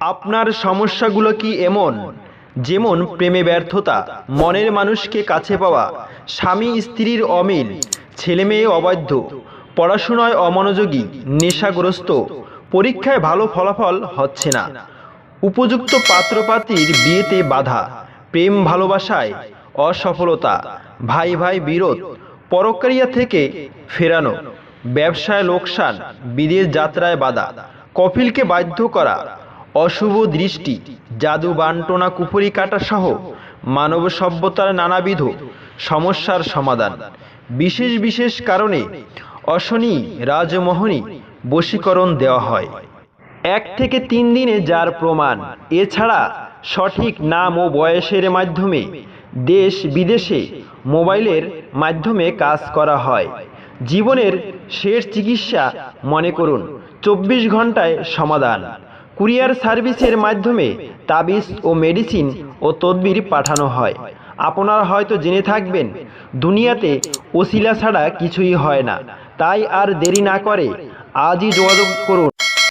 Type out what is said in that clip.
আপনার সমস্যাগুলো কি এমন? যেমন প্রেমে ব্যর্থতা, মনের মানুষকে কাছে পাওয়া, স্বামী স্ত্রীর অমিল ছেলে মেয়ে অবাধ্য পড়াশোনায় অমনোযোগী, নেশাগ্রস্ত, পরীক্ষায় ভালো ফলাফল হচ্ছে না। উপযুক্ত পাত্রপাত্রীর বিয়েতে বাধা, প্রেম ভালোবাসায় অসফলতা, ভাই ভাই বিরোধ, পরক্রিয়া থেকে ফেরানো, ব্যবসায় লোকসান, বিদেশ যাত্রায় বাধা কফিলকে বাধ্য করা অশুভ দৃষ্টি, জাদু বান্টনা কুপুরি কাটা সহ মানব সভ্যতার নানাবিধ সমস্যার সমাধান। বিশেষ বিশেষ কারণে অশনি রাজমোহনী বশীকরণ দেওয়া হয়। এক থেকে তিন দিনে যার প্রমাণ, এছাড়া সঠিক নাম ও বয়সের মাধ্যমে দেশ বিদেশে মোবাইলের মাধ্যমে কাজ করা হয়। জীবনের শেষ চিকিৎসা মনে করুন, চব্বিশ ঘন্টায় সমাধান। কুরিয়ার সার্ভিসের মাধ্যমে তাবিজ ও মেডিসিন ও তদবির পাঠানো হয়। আপনারা হয়তো জেনে থাকবেন, দুনিয়াতে ওসিলা ছাড়া কিছুই হয় না। তাই আর দেরি না করে আজই যোগাযোগ করুন।